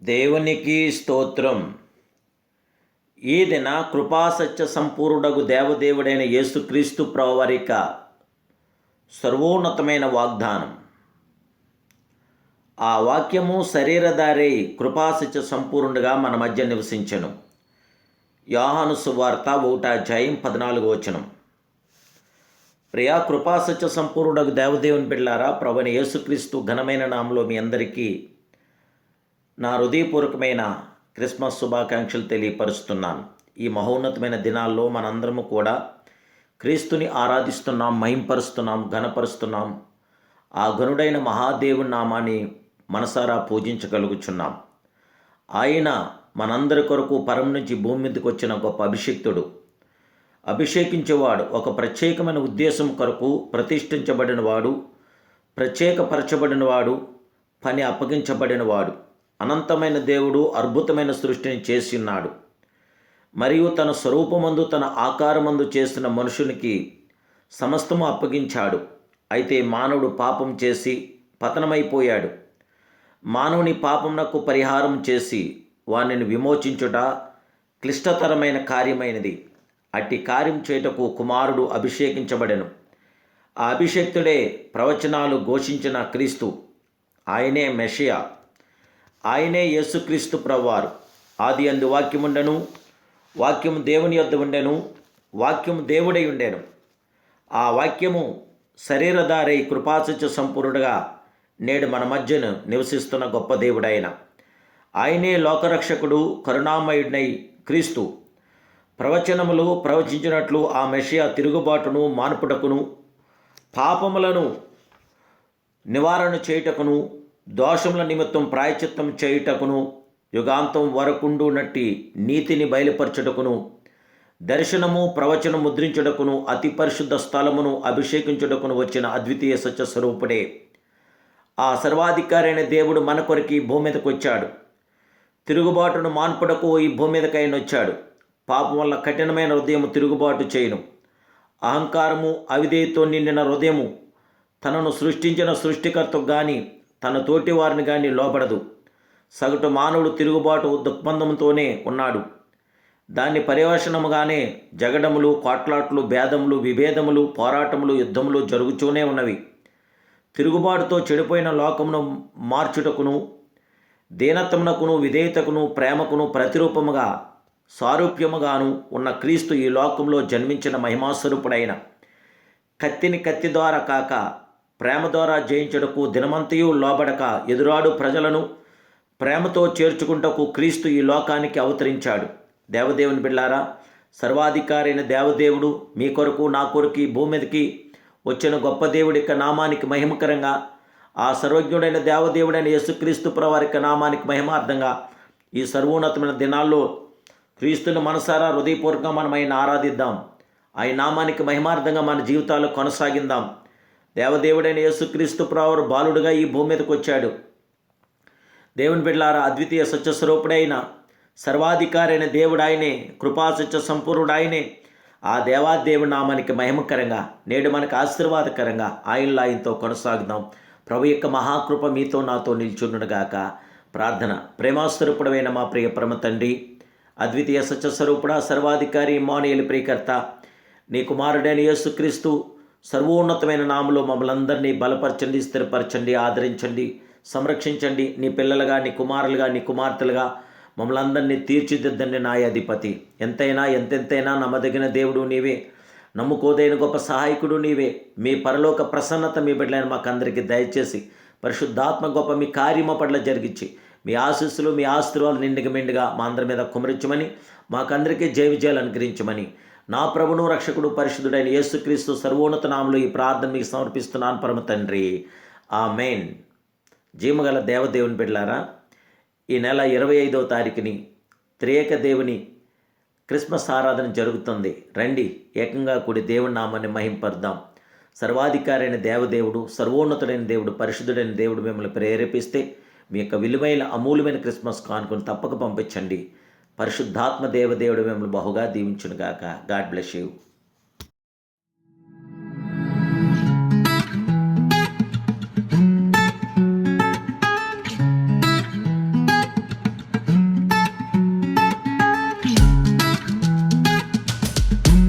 దేవునికి స్తోత్రం. ఈ దిన కృపాసత్య సంపూర్ణకు దేవదేవుడైన యేసుక్రీస్తు ప్రవరిక సర్వోన్నతమైన వాగ్దానం. ఆ వాక్యము శరీరధారి కృపాసత్య సంపూర్ణుడుగా మన మధ్య నివసించను. యోహాను సువార్త ఒకటాధ్యాయం పద్నాలుగు వచనం. ప్రియా కృపాసత్య సంపూర్ణుడకు దేవదేవుని బిళ్ళారా ప్రభుని యేసుక్రీస్తు ఘనమైన నామలో మీ అందరికీ నా హృదయపూర్వకమైన క్రిస్మస్ శుభాకాంక్షలు తెలియపరుస్తున్నాను. ఈ మహోన్నతమైన దినాల్లో మనందరము కూడా క్రీస్తుని ఆరాధిస్తున్నాం మహింపరుస్తున్నాం ఘనపరుస్తున్నాం. ఆ గనుడైన మహాదేవుని నామాన్ని మనసారా పూజించగలుగుచున్నాం. ఆయన మనందరి కొరకు పరం నుంచి భూమి మీదకి వచ్చిన గొప్ప అభిషిక్తుడు. అభిషేకించేవాడు ఒక ప్రత్యేకమైన ఉద్దేశం కొరకు ప్రతిష్ఠించబడినవాడు ప్రత్యేకపరచబడినవాడు పని అప్పగించబడినవాడు. అనంతమైన దేవుడు అద్భుతమైన సృష్టిని చేసిన్నాడు మరియు తన స్వరూపమందు తన ఆకారమందు చేసిన మనుషునికి సమస్తము అప్పగించాడు. అయితే మానవుడు పాపం చేసి పతనమైపోయాడు. మానవుని పాపమునకు పరిహారం చేసి వానిని విమోచించుట క్లిష్టతరమైన కార్యమైనది. అట్టి కార్యం చేయుటకు కుమారుడు అభిషేకించబడెను. ఆ అభిషేక్తుడే ప్రవచనాలు ఘోషించిన క్రీస్తు. ఆయనే మెషియా. ఆయనే యేసుక్రీస్తు ప్రవ్వారు ఆది అందు వాక్యముండెను వాక్యము దేవుని యొద్ద ఉండెను వాక్యము దేవుడై ఉండెను. ఆ వాక్యము శరీరధారై కృపాసత్య సంపూర్ణుడుగా నేడు మన మధ్యను నివసిస్తున్న గొప్ప దేవుడైన. ఆయనే లోకరక్షకుడు కరుణామయుడినై క్రీస్తు. ప్రవచనములు ప్రవచించినట్లు ఆ మెషియా తిరుగుబాటును మాన్పుటకును పాపములను నివారణ చేయుటకును దోషముల నిమిత్తం ప్రాయచిత్తం చేయుటకును యుగాంతం వరకుండునట్టి నీతిని బయలుపరచుటకును దర్శనము ప్రవచనం ముద్రించుటకును అతి పరిశుద్ధ స్థలమును అభిషేకించుటకును వచ్చిన అద్వితీయ సత్య స్వరూపుడే ఆ సర్వాధికారైన దేవుడు మన కొరకి భూమి మీదకు వచ్చాడు. తిరుగుబాటును మాన్పుటకు ఈ భూమి మీదకైన వచ్చాడు పాపం వల్ల కఠినమైన హృదయం తిరుగుబాటు చేయను. అహంకారము అవిధేయతో నిండిన హృదయము తనను సృష్టించిన సృష్టికర్తకు కానీ తన తోటి వారిని కానీ లోపడదు సగటు మానవుడు తిరుగుబాటు దుక్బంధంతోనే ఉన్నాడు. దాన్ని పర్యవసనముగానే జగడములు కోట్లాట్లు భేదములు విభేదములు పోరాటములు యుద్ధములు జరుగుతూనే ఉన్నవి. తిరుగుబాటుతో చెడిపోయిన లోకమును మార్చుటకును దీనత్వమునకును విధేయతకును ప్రేమకును ప్రతిరూపముగా సారూప్యముగాను ఉన్న క్రీస్తు ఈ లోకంలో జన్మించిన మహిమాస్వరూపుడైన కత్తిని కత్తి ద్వారా కాక ప్రేమ ద్వారా జయించుటకు దినమంతయు లోబడక ఎదురాడు ప్రజలను ప్రేమతో చేర్చుకుంటకు క్రీస్తు ఈ లోకానికి అవతరించాడు. దేవదేవుని బిళ్ళారా సర్వాధికారైన దేవదేవుడు మీ కొరకు నా కొరకు ఈ భూమి మీదకి వచ్చిన గొప్ప దేవుడి యొక్క నామానికి మహిమకరంగా ఆ సర్వజ్ఞుడైన దేవదేవుడైన యేసుక్రీస్తు ప్రవారి యొక్క నామానికి మహిమార్థంగా ఈ సర్వోన్నతమైన దినాల్లో క్రీస్తుని మనసారా హృదయపూర్వకంగా మనం ఆయన ఆరాధిద్దాం. ఆయన నామానికి మహిమార్థంగా మన జీవితాలు కొనసాగిందాం. దేవదేవుడైన యేసుక్రీస్తు ప్రవరు బాలుడుగా ఈ భూమి మీదకి వచ్చాడు. దేవుని బిడ్డలారా అద్వితీయ సత్యస్వరూపుడైన సర్వాధికారైన దేవుడు ఆయనే కృపాసత్య సంపూర్ణుడు ఆయనే ఆ దేవాదేవుడి నామానికి మహిమకరంగా నేడు మనకు ఆశీర్వాదకరంగా ఆయనలో ఆయనతో కొనసాగుదాం. ప్రభు యొక్క మహాకృప మీతో నాతో నిల్చుండుగాక ప్రార్థన ప్రేమాస్వరూపుడమైన మా ప్రియ ప్రమ తండ్రి అద్వితీయ సత్యస్వరూపుడా సర్వాధికారి మానేయులు ప్రియకర్త నీ కుమారుడైన యేసుక్రీస్తు సర్వోన్నతమైన నామలో మమ్మల్ని అందరినీ బలపరచండి స్థిరపరచండి ఆదరించండి సంరక్షించండి. నీ పిల్లలుగా నీ కుమారులుగా నీ కుమార్తెలుగా మమ్మల్ని అందరినీ తీర్చిదిద్దండి నాయాధిపతి ఎంతైనా ఎంతెంతైనా నమ్మదగిన దేవుడు నీవే. నమ్ముకోదైన గొప్ప సహాయకుడు నీవే. మీ పరలోక ప్రసన్నత మీ బిడ్డలైన మాకందరికీ దయచేసి పరిశుద్ధాత్మ గొప్ప మీ కార్యమ పట్ల జరిగించి మీ ఆశీస్సులు మీ ఆశీర్వాదాలు నిండుగా మెండుగా మా అందరి మీద కుమరించమని మాకందరికీ జయ విజయాలు అనుగ్రహించమని నా ప్రభును రక్షకుడు పరిశుద్ధుడైన యేసుక్రీస్తు సర్వోన్నత నామలో ఈ ప్రార్థన మీకు సమర్పిస్తున్నాను పరమ తండ్రి. ఆ మెయిన్ జీమగల దేవదేవుని బిడ్డలారా ఈ నెల ఇరవై ఐదవ తారీఖుని త్రేక దేవుని క్రిస్మస్ ఆరాధన జరుగుతుంది. రండి ఏకంగా కూడి దేవుని నామాన్ని మహింపరుద్దాం. సర్వాధికారైన దేవదేవుడు సర్వోన్నతుడైన దేవుడు పరిశుద్ధుడైన దేవుడు మిమ్మల్ని ప్రేరేపిస్తే మీ యొక్క విలువైన అమూల్యమైన క్రిస్మస్ కానుకొని తప్పక పంపించండి. పరిశుద్ధాత్మ దేవదేవుడు మిమ్మల్ని బహుగా దీవించునుగాక. God bless you.